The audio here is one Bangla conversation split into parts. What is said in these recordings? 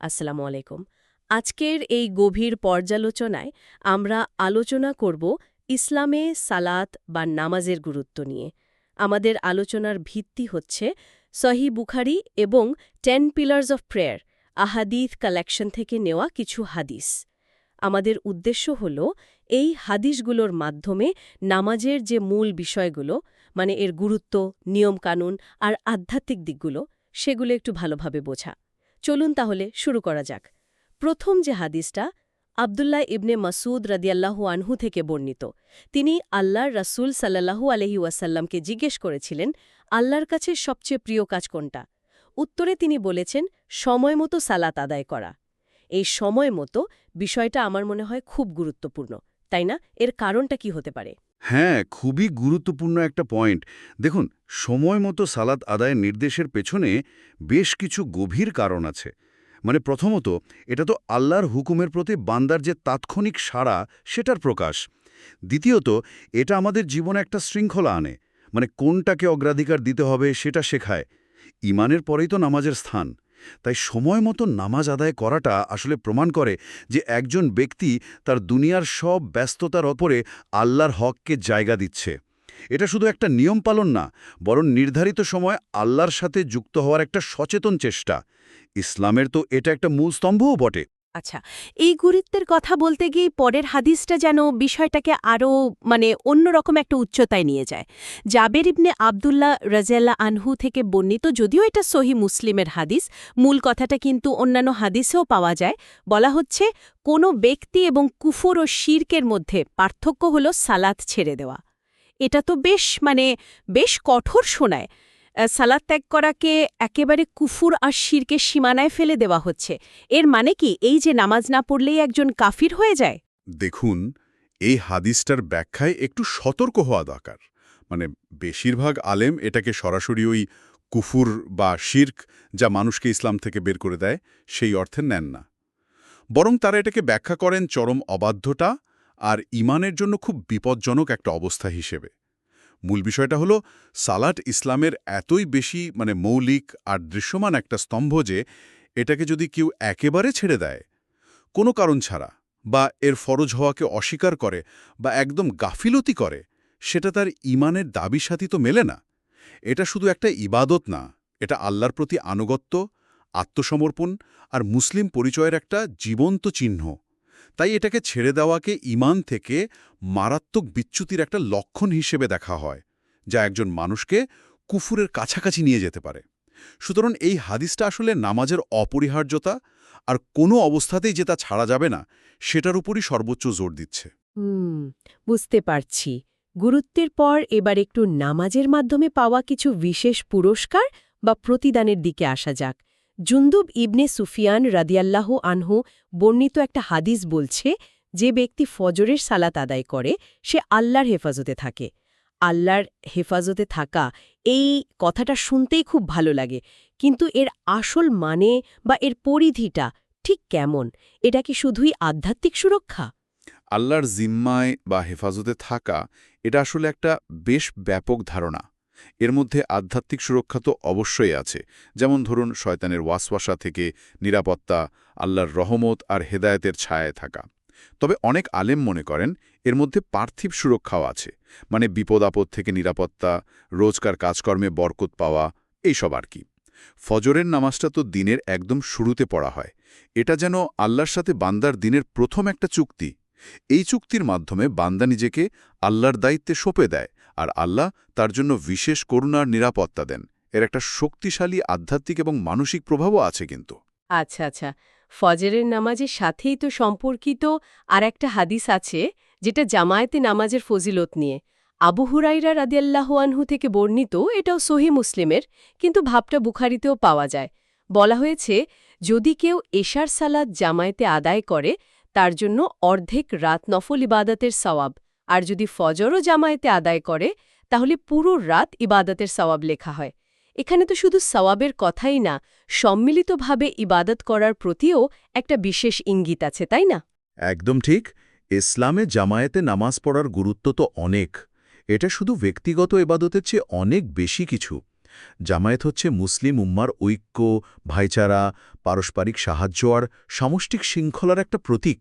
আসসালামু আলাইকুম। আজকের এই গভীর পর্যালোচনায় আমরা আলোচনা করব ইসলামে সালাত বা নামাজের গুরুত্ব নিয়ে। আমাদের আলোচনার ভিত্তি হচ্ছে সহি বুখারি এবং টেন পিলার্স অফ প্রেয়ার আহাদিথ কালেকশন থেকে নেওয়া কিছু হাদিস। আমাদের উদ্দেশ্য হল এই হাদিসগুলোর মাধ্যমে নামাজের যে মূল বিষয়গুলো মানে এর গুরুত্ব, নিয়মকানুন আর আধ্যাত্মিক দিকগুলো, সেগুলো একটু ভালোভাবে বোঝা। চলুন তাহলে শুরু করা যাক। প্রথম যে হাদিসটা আবদুল্লাহ ইবনে মাসুদ রাদিয়াল্লাহু আনহু থেকে বর্ণিত। তিনি আল্লাহর রাসূল সাল্লাল্লাহু আলহি ওয়াসাল্লামকে জিজ্ঞেস করেছিলেন, আল্লাহর কাছে সবচেয়ে প্রিয় কাজ কোনটা? উত্তরে তিনি বলেছেন, সময় মতো সালাত আদায় করা। এই সময় মতো বিষয়টা আমার মনে হয় খুব গুরুত্বপূর্ণ, তাই না? এর কারণটা কি হতে পারে? হ্যাঁ খুবই গুরুত্বপূর্ণ একটা পয়েন্ট। দেখুন, সময় মতো সালাত আদায়ের নির্দেশের পেছনে বেশ কিছু গভীর কারণ আছে। মানে প্রথমত, এটা তো আল্লাহর হুকুমের প্রতি বান্দার যে তাৎক্ষণিক সাড়া, সেটার প্রকাশ। দ্বিতীয়ত, এটা আমাদের জীবনে একটা শৃঙ্খলা আনে। মানে কোনটাকে অগ্রাধিকার দিতে হবে, সেটা শেখায়। ইমানের পরেই তো নামাজের স্থান। তাই সময় মতো নামাজ আদায় করাটা আসলে প্রমাণ করে যে একজন ব্যক্তি তার দুনিয়ার সব ব্যস্ততার ওপরে আল্লাহর হককে জায়গা দিচ্ছে। এটা শুধু একটা নিয়ম পালন না, বরং নির্ধারিত সময় আল্লাহর সাথে যুক্ত হওয়ার একটা সচেতন চেষ্টা। ইসলামের তো এটা একটা মূল স্তম্ভও বটে। আচ্ছা এই গুরুত্বের কথা বলতে গিয়ে পরের হাদিসটা যেন বিষয়টাকে আরও মানে অন্যরকম একটা উচ্চতায় নিয়ে যায়। জাবের ইবনে আবদুল্লাহ রাজিয়াল্লা আনহু থেকে বর্ণিত, যদিও এটা সহি মুসলিমের হাদিস, মূল কথাটা কিন্তু অন্যান্য হাদিসেও পাওয়া যায়। বলা হচ্ছে, কোনো ব্যক্তি এবং কুফর ও শির্কের মধ্যে পার্থক্য হল সালাত ছেড়ে দেওয়া। এটা তো বেশ মানে বেশ কঠোর শোনায়। সালাদ ত্যাগ করাকে একেবারে কুফুর আর শিরকে সীমানায় ফেলে দেওয়া হচ্ছে। এর মানে কি? এই যে নামাজ না পড়লেই একজন কাফির হয়ে যায়? দেখুন, এই হাদিসটার ব্যাখ্যায় একটু সতর্ক হওয়া দরকার। মানে বেশিরভাগ আলেম এটাকে সরাসরি ওই কুফুর বা শির্ক যা মানুষকে ইসলাম থেকে বের করে দেয়, সেই অর্থে নেন না। বরং তারা এটাকে ব্যাখ্যা করেন চরম অবাধ্যতা আর ইমানের জন্য খুব বিপজ্জনক একটা অবস্থা হিসেবে। মূল বিষয়টা হলো সালাট ইসলামের এতই বেশি মানে মৌলিক আর দৃশ্যমান একটা স্তম্ভ যে, এটাকে যদি কেউ একেবারে ছেড়ে দেয়, কোনো কারণ ছাড়া বা এর ফরজ হওয়াকে অস্বীকার করে বা একদম গাফিলতি করে, সেটা তার ইমানের দাবি সাথী তো মেলে না। এটা শুধু একটা ইবাদত না, এটা আল্লাহর প্রতি আনুগত্য, আত্মসমর্পণ আর মুসলিম পরিচয়ের একটা জীবন্ত চিহ্ন। তাই এটাকে ছেড়ে দেওয়াকে ইমান থেকে মারাত্মক বিচ্যুতির একটা লক্ষণ হিসেবে দেখা হয়, যা একজন মানুষকে কুফুরের কাছাকাছি নিয়ে যেতে পারে। সুতরাং এই হাদিসটা আসলে নামাজের অপরিহার্যতা আর কোনো অবস্থাতেই যে তা ছাড়া যাবে না, সেটার উপরই সর্বোচ্চ জোর দিচ্ছে। বুঝতে পারছি। গুরুত্বের পর এবার একটু নামাজের মাধ্যমে পাওয়া কিছু বিশেষ পুরস্কার বা প্রতিদানের দিকে আসা যাক। জুন্দুব ইবনে সুফিয়ান রাদিয়াল্লাহু আনহু বর্ণিত একটা হাদিস বলছে, যে ব্যক্তি ফজরের সালাত আদায় করে, সে আল্লাহর হেফাজতে থাকে। আল্লাহর হেফাজতে থাকা এই কথাটা শুনতেই খুব ভালো লাগে। কিন্তু এর আসল মানে বা এর পরিধিটা ঠিক কেমন? এটা কি শুধুই আধ্যাত্মিক সুরক্ষা? আল্লাহর জিম্মায় বা হেফাজতে থাকা, এটা আসলে একটা বেশ ব্যাপক ধারণা। এর মধ্যে আধ্যাত্মিক সুরক্ষা তো অবশ্যই আছে। যেমন ধরুন, শয়তানের ওয়াসওয়াসা থেকে নিরাপত্তা, আল্লাহর রহমত আর হেদায়েতের ছায়ায় থাকা। তবে অনেক আলেম মনে করেন, এর মধ্যে পার্থিব সুরক্ষাও আছে। মানে বিপদ আপদ থেকে নিরাপত্তা, রোজকার কাজকর্মে বরকত পাওয়া, এইসব আর কি। ফজরের নামাজটা তো দিনের একদম শুরুতে পড়া হয়। এটা যেন আল্লাহর সাথে বান্দার দিনের প্রথম একটা চুক্তি। এই চুক্তির মাধ্যমে বান্দা নিজেকে আল্লাহর দায়িত্বে সঁপে দেয়। আর আল্লাহ তার জন্য বিশেষ করুণার নিরাপত্তা দেন। এর একটা শক্তিশালী, আধ্যাত্মিক এবং মানসিক প্রভাবও আছে কিন্তু। আচ্ছা আচ্ছা। ফজরের নামাজের সাথেই তো সম্পর্কিত আর একটা হাদিস আছে, যেটা জামায়াতে নামাজের ফজিলত নিয়ে। আবু হুরাইরা রাদিয়াল্লাহু আনহু থেকে বর্ণিত, এটাও সহি মুসলিমের, কিন্তু ভাবটা বুখারিতেও পাওয়া যায়। বলা হয়েছে, যদি কেউ এশার সালাদ জামায়াতে আদায় করে, তার জন্য অর্ধেক রাত নফল ইবাদতের সওয়াব। আর যদি ফজরও জামায়াতে আদায় করে, তাহলে পুরো রাত ইবাদতের সওয়াব লেখা হয়। এখানে তো শুধু সওয়াবের কথাই না, সম্মিলিতভাবে ইবাদত করার প্রতিও একটা বিশেষ ইঙ্গিত আছে, তাই না? একদম ঠিক। ইসলামে জামায়াতে নামাজ পড়ার গুরুত্ব তো অনেক। এটা শুধু ব্যক্তিগত এবাদতের চেয়ে অনেক বেশি কিছু। জামায়াত হচ্ছে মুসলিম উম্মার ঐক্য, ভাইচারা, পারস্পরিক সাহায্য আর সামষ্টিক শৃঙ্খলার একটা প্রতীক।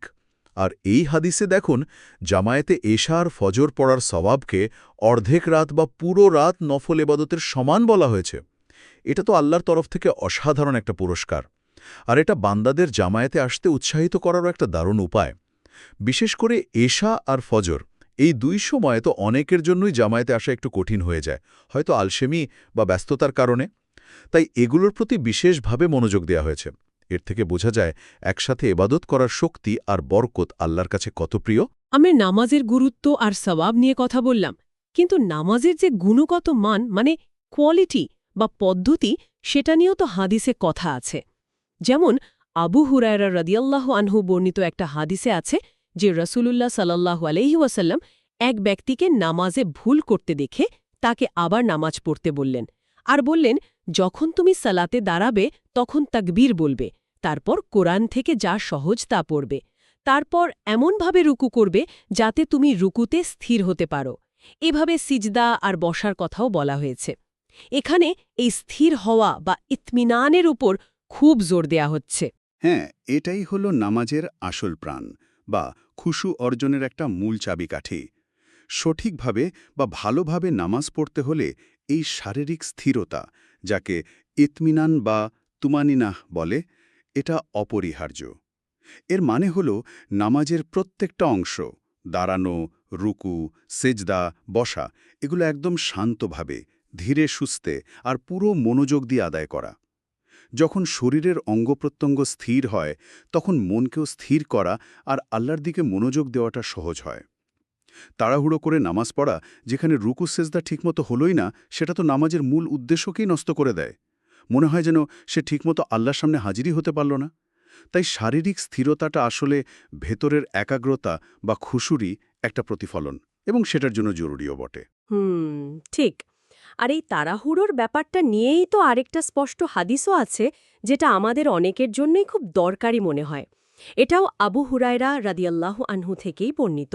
আর এই হাদিসে দেখুন, জামায়াতে এশা আর ফজর পড়ার স্বভাবকে অর্ধেক রাত বা পুরো রাত নফল এবাদতের সমান বলা হয়েছে। এটা তো আল্লাহর তরফ থেকে অসাধারণ একটা পুরস্কার। আর এটা বান্দাদের জামায়াতে আসতে উৎসাহিত করারও একটা দারুণ উপায়। বিশেষ করে এশা আর ফজর, এই দুই সময়ে তো অনেকের জন্যই জামায়াতে আসা একটু কঠিন হয়ে যায়, হয়তো আলসেমি বা ব্যস্ততার কারণে। তাই এগুলোর প্রতি বিশেষভাবে মনোযোগ দেওয়া হয়েছে। এর থেকে বোঝা যায়, একসাথে এবাদত করার শক্তি আর বরকত আল্লাহর কাছে কত প্রিয়। আমি নামাজের গুরুত্ব আর সবাব নিয়ে কথা বললাম, কিন্তু নামাজের যে গুণগত মান মানে কোয়ালিটি বা পদ্ধতি, সেটা নিয়েও তো হাদিসে কথা আছে। যেমন, আবু হুরায়রা রদিয়াল্লাহ আনহু বর্ণিত একটা হাদিসে আছে যে রসুলুল্লাহ সাল্লাহু ওয়াসাল্লাম এক ব্যক্তিকে নামাজে ভুল করতে দেখে তাকে আবার নামাজ পড়তে বললেন। আর বললেন, যখন তুমি সালাতে দাঁড়াবে, তখন তাকবীর বলবে। তারপর কোরআন থেকে যা সহজ তা পড়বে। তারপর এমনভাবে রুকু করবে যাতে তুমি রুকুতে স্থির হতে পারো। এভাবে সিজদা আর বসার কথাও বলা হয়েছে। এখানে এই স্থির হওয়া বা ইতমিনানের উপর খুব জোর দেয়া হচ্ছে। হ্যাঁ এটাই হলো নামাজের আসল প্রাণ বা খুশু অর্জনের একটা মূল চাবিকাঠি। সঠিকভাবে বা ভালোভাবে নামাজ পড়তে হলে এই শারীরিক স্থিরতা, যাকে ইতমিনান বা তুমানিনাহ বলে এটা অপরিহার্য। এর মানে হল, নামাজের প্রত্যেকটা অংশ, দাঁড়ানো, রুকু, সেজদা, বসা, এগুলো একদম শান্তভাবে, ধীরে সুস্থে আর পুরো মনোযোগ দিয়ে আদায় করা। যখন শরীরের অঙ্গপ্রত্যঙ্গ স্থির হয়, তখন মনকেও স্থির করা আর আল্লাহর দিকে মনোযোগ দেওয়াটা সহজ হয়। তাড়াহুড়ো করে নামাজ পড়া, যেখানে রুকু, সেজদা ঠিকমতো হলোই না, সেটা তো নামাজের মূল উদ্দেশ্যকেই নষ্ট করে দেয়। মনে হয় যেন সে ঠিকমতো আল্লাহর সামনে হাজিরই হতে পারল না। তাই শারীরিক স্থিরতাটা আসলে ভেতরের একাগ্রতা বা খুশুরি একটা প্রতিফলন এবং সেটার জন্য জরুরিও বটে। হুম, ঠিক। আর এই তাড়াহুড়োর ব্যাপারটা নিয়েই তো আরেকটা স্পষ্ট হাদিসও আছে, যেটা আমাদের অনেকের জন্যই খুব দরকারি মনে হয়। এটাও আবু হুরায়রা রাদিয়াল্লাহ আনহু থেকেই বর্ণিত।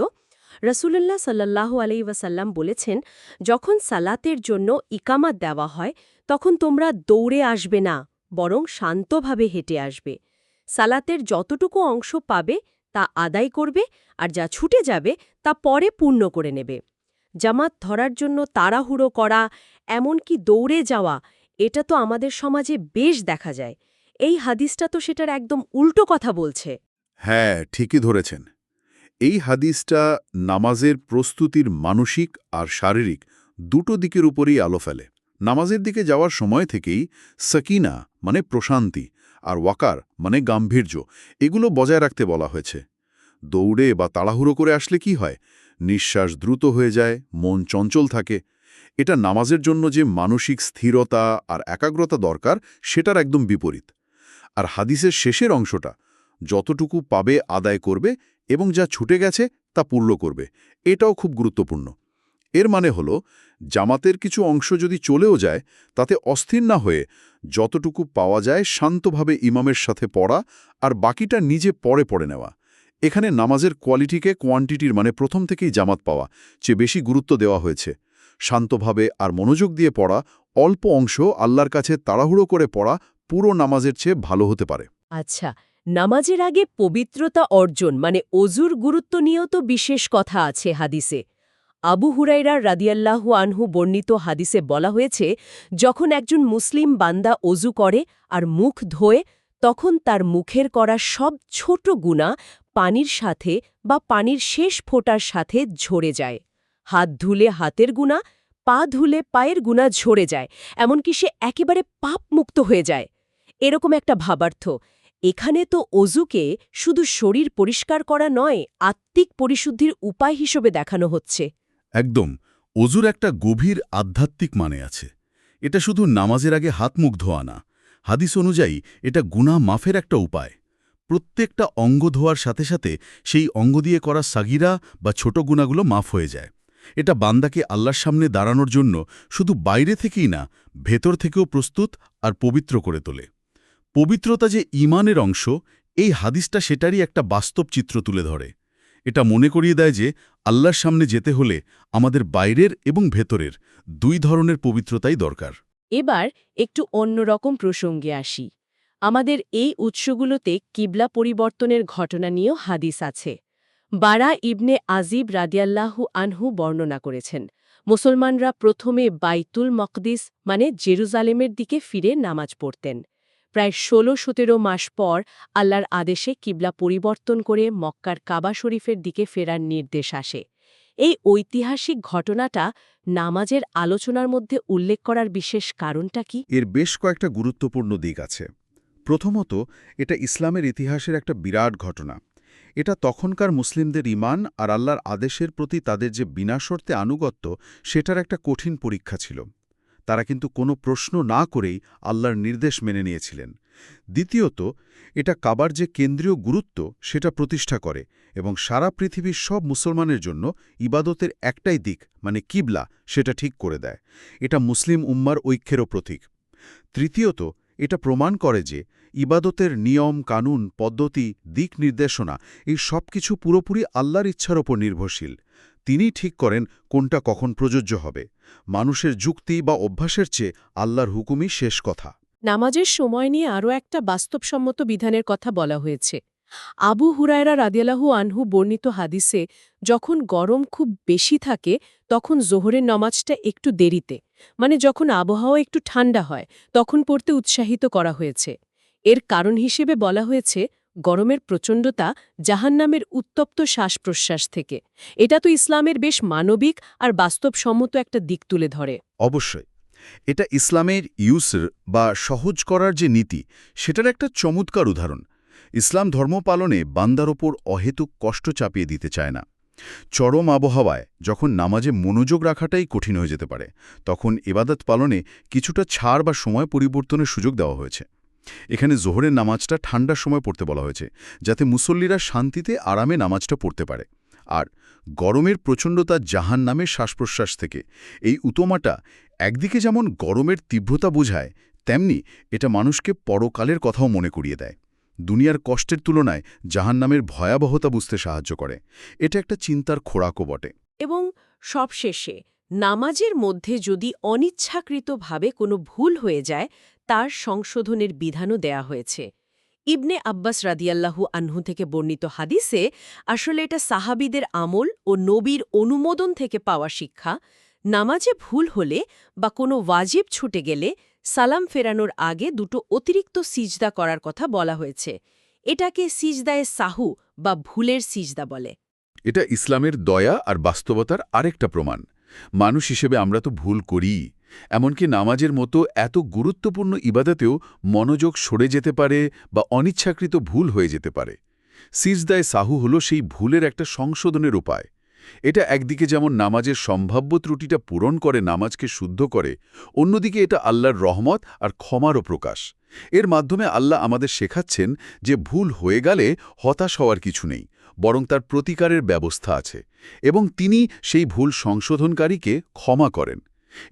রসুল্লাহ সাল্লাহু আলাই ওয়াসাল্লাম বলেছেন, যখন সালাতের জন্য ইকামাত দেওয়া হয়, তখন তোমরা দৌড়ে আসবে না, বরং শান্তভাবে হেঁটে আসবে। সালাতের যতটুকু অংশ পাবে, তা আদায় করবে, আর যা ছুটে যাবে, তা পরে পূর্ণ করে নেবে। জামাত ধরার জন্য তাড়াহুড়ো করা, এমনকি দৌড়ে যাওয়া, এটা তো আমাদের সমাজে বেশ দেখা যায়। এই হাদিসটা তো সেটার একদম উল্টো কথা বলছে। হ্যাঁ ঠিকই ধরেছেন। এই হাদিসটা নামাজের প্রস্তুতির মানসিক আর শারীরিক দুটো দিকের উপরেই আলো ফেলে। নামাজের দিকে যাওয়ার সময় থেকেই সকিনা মানে প্রশান্তি আর ওয়াকার মানে গাম্ভীর্য, এগুলো বজায় রাখতে বলা হয়েছে। দৌড়ে বা তাড়াহুড়ো করে আসলে কি হয়? নিঃশ্বাস দ্রুত হয়ে যায়, মন চঞ্চল থাকে। এটা নামাজের জন্য যে মানসিক স্থিরতা আর একাগ্রতা দরকার, সেটার একদম বিপরীত। আর হাদিসের শেষের অংশটা যতটুকু পাবে আদায় করবে এবং যা ছুটে গেছে তা পূর্ণ করবে। এটাও খুব গুরুত্বপূর্ণ। এর মানে হল, জামাতের কিছু অংশ যদি চলেও যায়, তাতে অস্থির না হয়ে যতটুকু পাওয়া যায় শান্তভাবে ইমামের সাথে পড়া আর বাকিটা নিজে পরে পড়ে নেওয়া। এখানে নামাজের কোয়ালিটিকে কোয়ান্টিটির মানে প্রথম থেকেই জামাত পাওয়া, চেয়ে বেশি গুরুত্ব দেওয়া হয়েছে। শান্তভাবে আর মনোযোগ দিয়ে পড়া, অল্প অংশ আল্লাহর কাছে তাড়াহুড়ো করে পড়া পুরো নামাজের চেয়ে ভালো হতে পারে। আচ্ছা নামাজের আগে পবিত্রতা অর্জন মানে অজুর গুরুত্ব নিয়েও তো বিশেষ কথা আছে হাদিসে। আবু হুরাইরার রাদিয়াল্লাহু আনহু বর্ণিত হাদিসে বলা হয়েছে, যখন একজন মুসলিম বান্দা অজু করে আর মুখ ধোয়ে, তখন তার মুখের করা সব ছোট গুণা পানির সাথে বা পানির শেষ ফোঁটার সাথে ঝরে যায়। হাত ধুলে হাতের গুণা, পা ধুলে পায়ের গুণা ঝরে যায়, এমনকি সে একেবারে পাপ মুক্ত হয়ে যায়। এরকম একটা ভাবার্থ। এখানে তো অজুকে শুধু শরীর পরিষ্কার করা নয়, আত্মিক পরিশুদ্ধির উপায় হিসেবে দেখানো হচ্ছে। একদম, অজুর একটা গভীর আধ্যাত্মিক মানে আছে। এটা শুধু নামাজের আগে হাত মুখ ধোয়া না, হাদিস অনুযায়ী এটা গুণা মাফের একটা উপায়। প্রত্যেকটা অঙ্গ ধোয়ার সাথে সাথে সেই অঙ্গ দিয়ে করা সাগিরা বা ছোট গুণাগুলো মাফ হয়ে যায়। এটা বান্দাকে আল্লাহর সামনে দাঁড়ানোর জন্য শুধু বাইরে থেকেই না, ভেতর থেকেও প্রস্তুত আর পবিত্র করে তোলে। পবিত্রতা যে ইমানের অংশ, এই হাদিসটা সেটারই একটা বাস্তব চিত্র তুলে ধরে। এটা মনে করিয়ে দেয় যে আল্লাহর সামনে যেতে হলে আমাদের বাইরের এবং ভেতরের দুই ধরনের পবিত্রতাই দরকার। এবার একটু অন্যরকম প্রসঙ্গে আসি। আমাদের এই উৎসগুলোতে কিবলা পরিবর্তনের ঘটনা নিয়েও হাদিস আছে। বারা ইবনে আজিব রাদিয়াল্লাহু আনহু বর্ণনা করেছেন, মুসলমানরা প্রথমে বাইতুল মকদিস মানে জেরুজালেমের দিকে ফিরে নামাজ পড়তেন। প্রায় ষোলো সতেরো মাস পর আল্লাহর আদেশে কিবলা পরিবর্তন করে মক্কার কাবা শরীফের দিকে ফেরার নির্দেশ আসে। এই ঐতিহাসিক ঘটনাটা নামাজের আলোচনার মধ্যে উল্লেখ করার বিশেষ কারণটা কি? এর বেশ কয়েকটা গুরুত্বপূর্ণ দিক আছে। প্রথমত, এটা ইসলামের ইতিহাসের একটা বিরাট ঘটনা। এটা তখনকার মুসলিমদের ইমান আর আল্লাহর আদেশের প্রতি তাদের যে বিনা শর্তে আনুগত্য, সেটার একটা কঠিন পরীক্ষা ছিল। তারা কিন্তু কোনো প্রশ্ন না করেই আল্লাহর নির্দেশ মেনে নিয়েছিলেন। দ্বিতীয়ত, এটা কাবার যে কেন্দ্রীয় গুরুত্ব, সেটা প্রতিষ্ঠা করে এবং সারা পৃথিবীর সব মুসলমানের জন্য ইবাদতের একটাই দিক মানে কিবলা, সেটা ঠিক করে দেয়। এটা মুসলিম উম্মার ঐক্যেরও প্রতীক। তৃতীয়ত, এটা প্রমাণ করে যে ইবাদতের নিয়ম, কানুন, পদ্ধতি, দিক নির্দেশনা, এই সব কিছু পুরোপুরি আল্লাহর ইচ্ছার ওপর নির্ভরশীল। তিনি ঠিক করেন কোনটা কখন প্রযোজ্য হবে। মানুষের যুক্তি বা অভ্যাসের চেয়ে আল্লাহর হুকুমই শেষ কথা। নামাজের সময় নিয়ে আরও একটা বাস্তবসম্মত বিধানের কথা বলা হয়েছে। আবু হুরায়রা রাদিয়ালাহু আনহু বর্ণিত হাদিসে, যখন গরম খুব বেশি থাকে, তখন জোহরের নমাজটা একটু দেরিতে মানে যখন আবহাওয়া একটু ঠান্ডা হয়, তখন পড়তে উৎসাহিত করা হয়েছে। এর কারণ হিসেবে বলা হয়েছে গরমের প্রচণ্ডতা জাহান্নামের উত্তপ্ত শ্বাস-প্রশ্বাস থেকে। এটা তো ইসলামের বেশ মানবিক আর বাস্তবসম্মত একটা দিক তুলে ধরে। অবশ্যই। এটা ইসলামের ইউসর বা সহজ করার যে নীতি, সেটার একটা চমৎকার উদাহরণ। ইসলাম ধর্ম পালনে বান্দার ওপর অহেতুক কষ্ট চাপিয়ে দিতে চায় না। চরম আবহাওয়ায় যখন নামাজে মনোযোগ রাখাটাই কঠিন হয়ে যেতে পারে, তখন এবাদত পালনে কিছুটা ছাড় বা সময় পরিবর্তনের সুযোগ দেওয়া হয়েছে। এখানে জোহরের নামাজটা ঠান্ডার সময় পড়তে বলা হয়েছে, যাতে মুসল্লিরা শান্তিতে আরামে নামাজটা পড়তে পারে। আর গরমের প্রচণ্ডতা জাহান নামের শ্বাসপ্রশ্বাস থেকে, এই উতমাটা একদিকে যেমন গরমের তীব্রতা বোঝায়, তেমনি এটা মানুষকে পরকালের কথাও মনে করিয়ে দেয়। দুনিয়ার কষ্টের তুলনায় জাহান্নামের ভয়াবহতা বুঝতে সাহায্য করে। এটা একটা চিন্তার খোরাকও বটে। এবং সবশেষে, নামাজের মধ্যে যদি অনিচ্ছাকৃতভাবে কোনো ভুল হয়ে যায় তার সংশোধনের বিধানও দেয়া হয়েছে। ইবনে আব্বাস রাদিয়াল্লাহু আনহু থেকে বর্ণিত হাদিসে আসলে এটা সাহাবিদের আমল ও নবীর অনুমোদন থেকে পাওয়া শিক্ষা, নামাজে ভুল হলে বা কোনো ওয়াজিব ছুটে গেলে সালাম ফেরানোর আগে দুটো অতিরিক্ত সিজদা করার কথা বলা হয়েছে। এটাকে সিজদায়ে সাহু বা ভুলের সিজদা বলে। এটা ইসলামের দয়া আর বাস্তবতার আরেকটা প্রমাণ। মানুষ হিসেবে আমরা তো ভুল করি। এমনকি নামাজের মতো এত গুরুত্বপূর্ণ ইবাদাতেও মনোযোগ সরে যেতে পারে বা অনিচ্ছাকৃত ভুল হয়ে যেতে পারে। সিজদায় সাহু হল সেই ভুলের একটা সংশোধনের উপায়। এটা একদিকে যেমন নামাজের সম্ভাব্য ত্রুটিটা পূরণ করে, নামাজকে শুদ্ধ করে, অন্যদিকে এটা আল্লাহর রহমত আর ক্ষমারও প্রকাশ। এর মাধ্যমে আল্লাহ আমাদের শেখাচ্ছেন যে ভুল হয়ে গেলে হতাশ হওয়ার কিছু নেই, বরং তার প্রতিকারের ব্যবস্থা আছে এবং তিনি সেই ভুল সংশোধনকারীকে ক্ষমা করেন।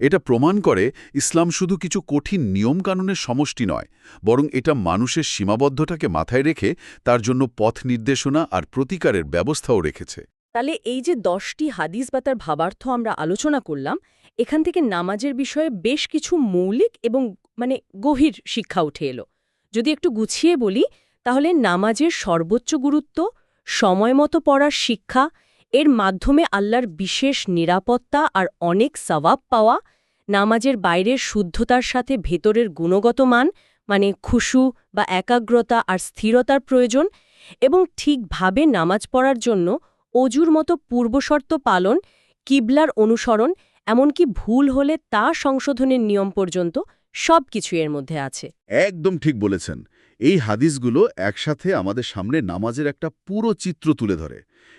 এটা প্রমাণ করে ইসলাম শুধু কিছু কঠিন নিয়মকানুনের সমষ্টি নয়, বরং এটা মানুষের সীমাবদ্ধতাকে মাথায় রেখে তার জন্য পথ নির্দেশনা আর প্রতিকারের ব্যবস্থাও রেখেছে। তাহলে এই যে দশটি হাদিস বা তার ভাবার্থ আমরা আলোচনা করলাম, এখান থেকে নামাজের বিষয়ে বেশ কিছু মৌলিক এবং মানে গভীর শিক্ষা উঠে এলো। যদি একটু গুছিয়ে বলি, তাহলে নামাজের সর্বোচ্চ গুরুত্ব, সময়মতো পড়ার শিক্ষা এর মাধ্যমে আল্লাহর বিশেষ নিরাপত্তা আর অনেক সওয়াব পাওয়া, নামাজের বাইরের শুদ্ধতার সাথে ভেতরের গুণগত মান মানে খুশু বা একাগ্রতা আর স্থিরতার প্রয়োজন এবং ঠিকভাবে নামাজ পড়ার জন্য অজুর মতো পূর্বশর্ত পালন, কিবলার অনুসরণ, এমনকি ভুল হলে তা সংশোধনের নিয়ম পর্যন্ত সব কিছু এর মধ্যে আছে। একদম ঠিক বলেছেন। এই হাদিসগুলো একসাথে আমাদের সামনে নামাজের একটা পুরো চিত্র তুলে ধরে।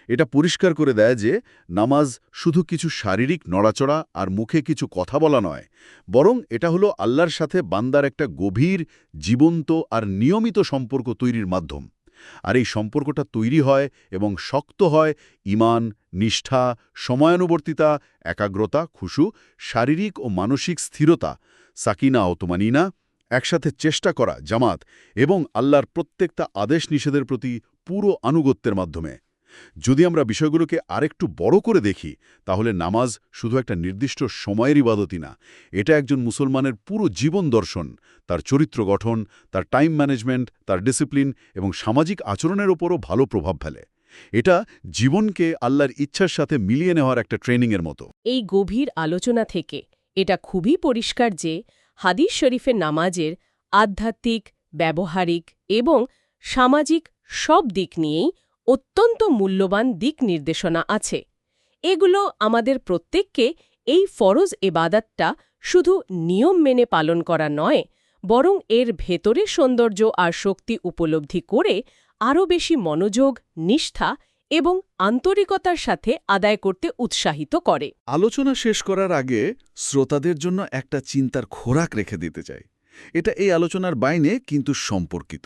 এটা পরিষ্কার করে দেয় যে নামাজ শুধু কিছু শারীরিক নড়াচড়া আর মুখে কিছু কথা বলা নয়, বরং এটা হলো আল্লাহর সাথে বান্দার একটা গভীর, জীবন্ত আর নিয়মিত সম্পর্ক তৈরির মাধ্যম। আর এই সম্পর্কটা তৈরি হয় এবং শক্ত হয় ইমান নিষ্ঠা, সময়ানুবর্তিতা, একাগ্রতা, খুশু, শারীরিক ও মানসিক স্থিরতা, সাকিনা ও তোমানিনা, একসাথে চেষ্টা করা, জামাত এবং আল্লাহর প্রত্যেকটা আদেশ নিষেধের প্রতি পুরো আনুগত্যের মাধ্যমে। যদি আমরা বিষয়গুলোকে আরেকটু বড় করে দেখি, তাহলে নামাজ শুধু একটা নির্দিষ্ট সময়ের ইবাদতই না, এটা একজন মুসলমানের পুরো জীবন দর্শন, তার চরিত্র গঠন, তার টাইম ম্যানেজমেন্ট তার ডিসিপ্লিন এবং সামাজিক আচরণের ওপরও ভালো প্রভাব ফেলে। এটা জীবনকে আল্লাহর ইচ্ছার সাথে মিলিয়ে নেওয়ার একটা ট্রেনিংয়ের মতো। এই গভীর আলোচনা থেকে এটা খুবই পরিষ্কার যে হাদিস শরীফের নামাজের আধ্যাত্মিক, ব্যবহারিক এবং সামাজিক সব দিক নিয়েই অত্যন্ত মূল্যবান দিক নির্দেশনা আছে। এগুলো আমাদের প্রত্যেককে এই ফরজ এবাদাতটা শুধু নিয়ম মেনে পালন করা নয়, বরং এর ভেতরে সৌন্দর্য আর শক্তি উপলব্ধি করে আরও বেশি মনোযোগ, নিষ্ঠা এবং আন্তরিকতার সাথে আদায় করতে উৎসাহিত করে। আলোচনা শেষ করার আগে শ্রোতাদের জন্য একটা চিন্তার খোরাক রেখে দিতে চাই। এটা এই আলোচনার বাইনে কিন্তু সম্পর্কিত।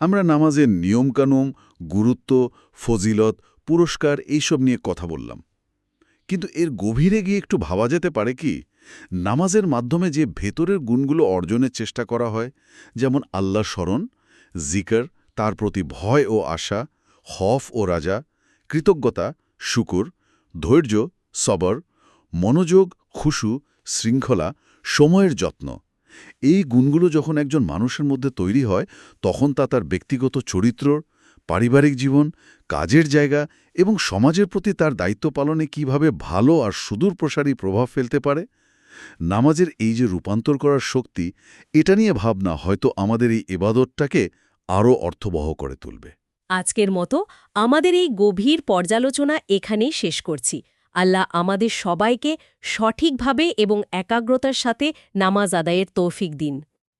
আমরা নামাজের নিয়মকানুন, গুরুত্ব, ফজিলত, পুরস্কার এইসব নিয়ে কথা বললাম। কিন্তু এর গভীরে গিয়ে একটু ভাবা যেতে পারে কি, নামাজের মাধ্যমে যে ভেতরের গুণগুলো অর্জনের চেষ্টা করা হয়, যেমন আল্লাহ স্মরণ, জিকর, তার প্রতি ভয় ও আশা, হফ ও রাজা, কৃতজ্ঞতা, শুকুর, ধৈর্য, সবর, মনোযোগ, খুশু, শৃঙ্খলা, সময়ের যত্ন। এই গুণগুলো যখন একজন মানুষের মধ্যে তৈরি হয়, তখন তা তার ব্যক্তিগত চরিত্র পারিবারিক জীবন, কাজের জায়গা এবং সমাজের প্রতি তার দায়িত্ব পালনে কীভাবে ভালো আর সুদূর প্রসারী প্রভাব ফেলতে পারে? নামাজের এই যে রূপান্তর করার শক্তি, এটা নিয়ে ভাবনা হয়তো আমাদের এই এবাদতটাকে আরও অর্থবহ করে তুলবে। আজকের মতো আমাদের এই গভীর পর্যালোচনা এখানেই শেষ করছি। আল্লাহ আমাদের সবাইকে সঠিকভাবে এবং একাগ্রতার সাথে নামাজ আদায়ের তৌফিক দিন।